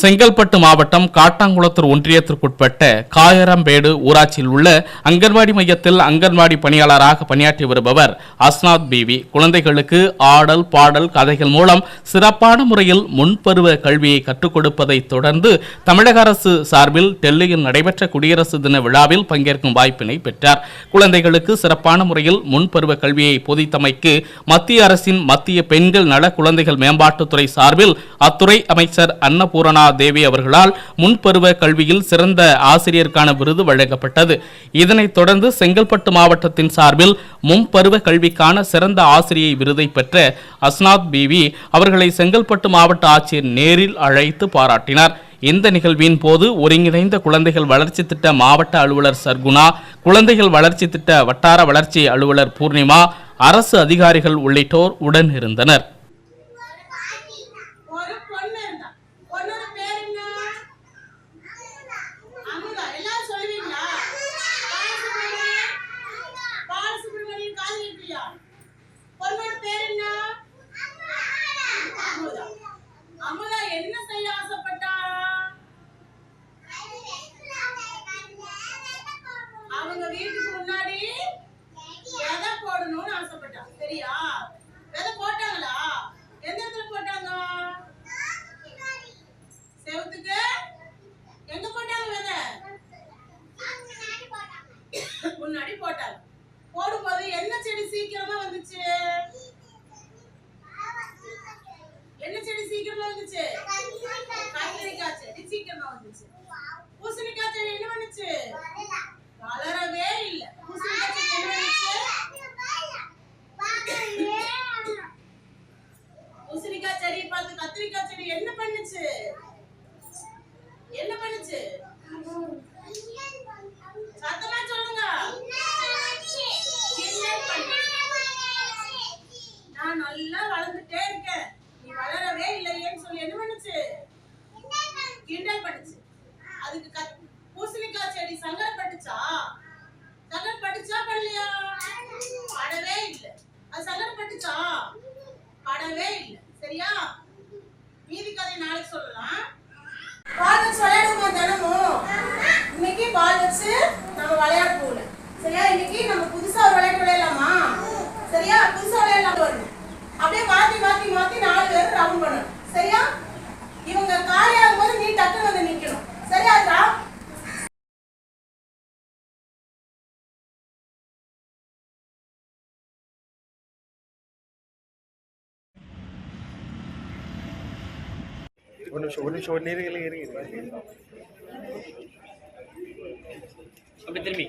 செங்கல்பட்டு மாவட்டம் காட்டாங்குளத்தூர் ஒன்றியத்திற்குட்பட்ட காயரம்பேடு ஊராட்சியில் உள்ள அங்கன்வாடி மையத்தில் அங்கன்வாடி பணியாளராக பணியாற்றி வருபவர் அஸ்னாத் பிவி. குழந்தைகளுக்கு ஆடல் பாடல் கதைகள் மூலம் சிறப்பான முறையில் முன்பருவ கல்வியை கற்றுக் கொடுப்பதை தொடர்ந்து தமிழக அரசு சார்பில் டெல்லியில் நடைபெற்ற குடியரசு தின விழாவில் பங்கேற்கும் வாய்ப்பினை பெற்றார். குழந்தைகளுக்கு சிறப்பான முறையில் முன்பருவ கல்வியை போதித்தமைக்கு மத்திய அரசின் மத்திய பெண்கள் நல குழந்தைகள் மேம்பாட்டுத்துறை சார்பில் அத்துறை அமைச்சர் அன்னபூரணா அருணா தேவி அவர்களால் முன்பருவ கல்வியில் சிறந்த ஆசிரியருக்கான விருது வழங்கப்பட்டது. இதனைத் தொடர்ந்து செங்கல்பட்டு மாவட்டத்தின் சார்பில் முன்பருவ கல்விக்கான சிறந்த ஆசிரியை விருதை பெற்ற அஸ்னாத் பிவி அவர்களை செங்கல்பட்டு மாவட்ட ஆட்சியர் நேரில் அழைத்து பாராட்டினார். இந்த நிகழ்வின் போது ஒருங்கிணைந்த குழந்தைகள் வளர்ச்சி திட்ட மாவட்ட அலுவலர் சர்குணா குழந்தைகள் வளர்ச்சி திட்ட வட்டார வளர்ச்சி அலுவலர் பூர்ணிமா அரசு அதிகாரிகள் உள்ளிட்டோர் உடன் இருந்தனர். முன்னாடி போட்டாங்க போடும்போது என்ன செடி சீக்கிரமா வந்துச்சு? என்ன செடி சீக்கிரமா வந்துச்சு? கத்திரிக்காய் செடி சீக்கிரமா வந்துச்சு. பூசணிக்காய் செடி என்ன பண்ணுச்சு? வளரவே இல்லை. பூசணிக்காய் செடி என்ன பண்ணுச்சு பூசணிக்காய் செடி பார்த்து கத்திரிக்காய் செடி என்ன பண்ணுச்சு என்ன பண்ணுச்சு சத்தமா சொல்லுங்க கிண்டல் பண்ணுச்சு. நான் நல்லா வளர்ந்துட்டே இருக்கேன் நீ வளரவே இல்லையேன்னு சொல்லி என்ன பண்ணுச்சு கிண்டல் பண்ணுச்சு அதுக்கு கத்- சங்கர் பட்டுச்சா? சங்கடப்பட்டுச்சா சங்கடப்பட்டுச்சா படலையா படவே இல்லை. அது சங்கடப்பட்டுச்சா படவே இல்லை. சரியா? மீதி கதை நாளைக்கு சொல்லலாம். பால் வச்சு விளையாடுவோமா தினமும்? இன்னைக்கு பால் வச்சு நம்ம விளையாட ஒரு நிமிஷம் ஒரு நிமிஷம் ஒரு நிமிஷம் இருங்க. அப்படி திரும்பி.